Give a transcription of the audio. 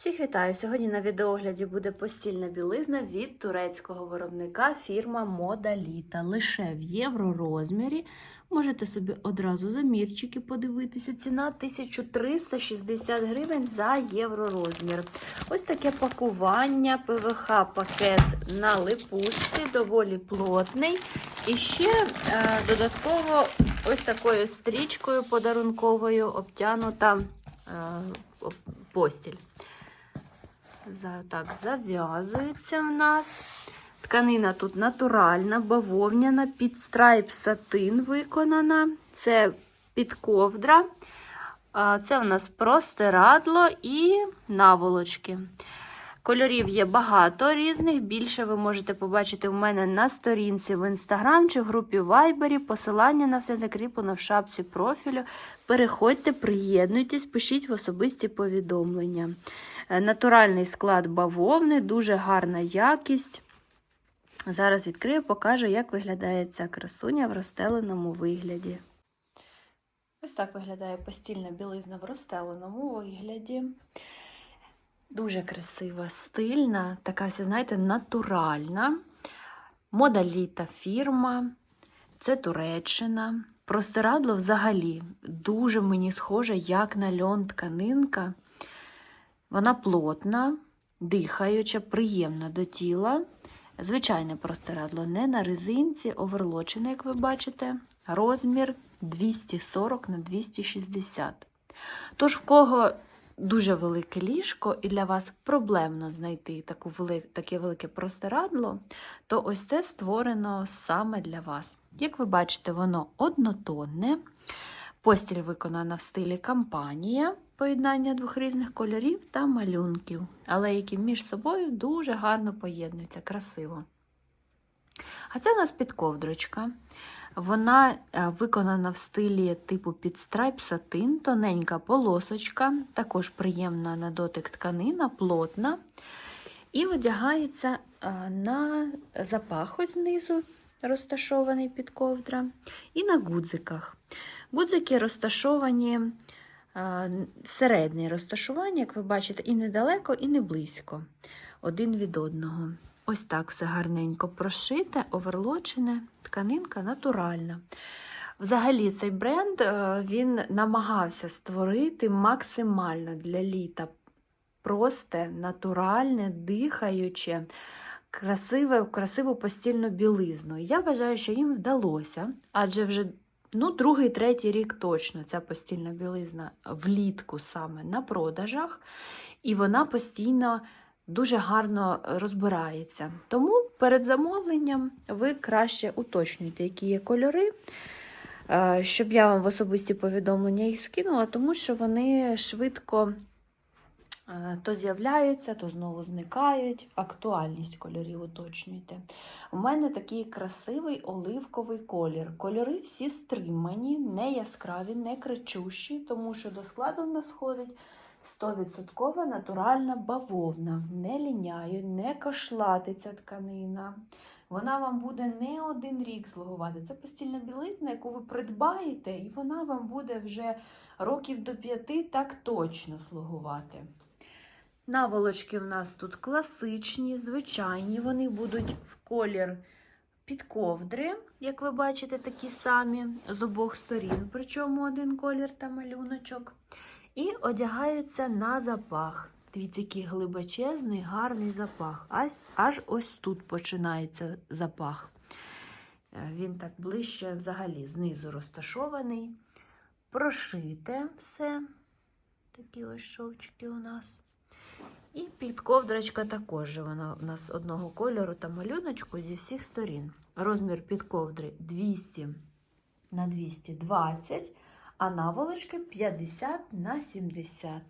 Всіх вітаю! Сьогодні на відеогляді буде постільна білизна від турецького виробника фірма Мода Літа. Лише в євро розмірі. Можете собі одразу замірчики подивитися. Ціна 1360 гривень за євро розмір. Ось таке пакування, ПВХ пакет на липучці, доволі плотний. І ще е, додатково ось такою стрічкою подарунковою обтянута е, постіль. Так, зав'язується в нас. Тканина тут натуральна, бавовняна, під страйп сатин виконана. Це підковдра. ковдра. Це у нас простирадло і наволочки. Кольорів є багато різних. Більше ви можете побачити в мене на сторінці в інстаграм чи в групі Вайбері. Посилання на все закріплено в шапці профілю. Переходьте, приєднуйтесь, пишіть в особисті повідомлення. Е, Натуральний склад бавовни, дуже гарна якість. Зараз відкрию, покажу, як виглядає ця красуня в розстеленому вигляді. Ось так виглядає постільна білизна в розстеленому вигляді. Дуже красива, стильна, така, знаєте, натуральна. Мода літа фірма. Це Туреччина. Простирадло взагалі дуже мені схоже, як на льон тканинка. Вона плотна, дихаюча, приємна до тіла. Звичайне простирадло не на резинці, оверлочене, як ви бачите. Розмір 240 на 260. Тож, в кого дуже велике ліжко, і для вас проблемно знайти таку вели... таке велике простирадло, то ось це створено саме для вас. Як ви бачите, воно однотонне. Постіль виконана в стилі кампанія, поєднання двох різних кольорів та малюнків, але які між собою дуже гарно поєднуються, красиво. А це у нас підковдрочка. Вона е, виконана в стилі типу підстрайп сатин, тоненька полосочка, також приємна на дотик тканина, плотна. І одягається е, на запах знизу, розташований під ковдра, і на гудзиках. Гудзики розташовані е, середнє розташування, як ви бачите, і недалеко, і не близько один від одного. Ось так все гарненько прошите, оверлочене, тканинка натуральна. Взагалі, цей бренд е, він намагався створити максимально для літа просте, натуральне, дихаюче, красиве, красиву постільну білизну. Я вважаю, що їм вдалося, адже вже ну, другий, третій рік точно ця постільна білизна влітку саме на продажах, і вона постійно дуже гарно розбирається. Тому перед замовленням ви краще уточнюйте, які є кольори, е, щоб я вам в особисті повідомлення їх скинула, тому що вони швидко е, то з'являються, то знову зникають. Актуальність кольорів уточнюйте. У мене такий красивий оливковий колір. Кольори всі стримані, не яскраві, не кричущі, тому що до складу в нас входить 100% натуральна бавовна. Не ліняє, не кошлатиться тканина. Вона вам буде не один рік слугувати. Це постільна білизна, яку ви придбаєте, і вона вам буде вже років до п'яти так точно слугувати. Наволочки в нас тут класичні, звичайні, вони будуть в колір під ковдри, як ви бачите, такі самі з обох сторін, причому один колір та малюночок. І одягаються на запах. Дивіться, який глибочезний, гарний запах. Аж, аж ось тут починається запах. Е, Він так ближче взагалі знизу розташований. Прошите все. Такі ось шовчики у нас. І підковдрочка також вона у нас одного кольору та малюночку зі всіх сторін. Розмір підковдри 200 на 220, а наволочки 50 на 70.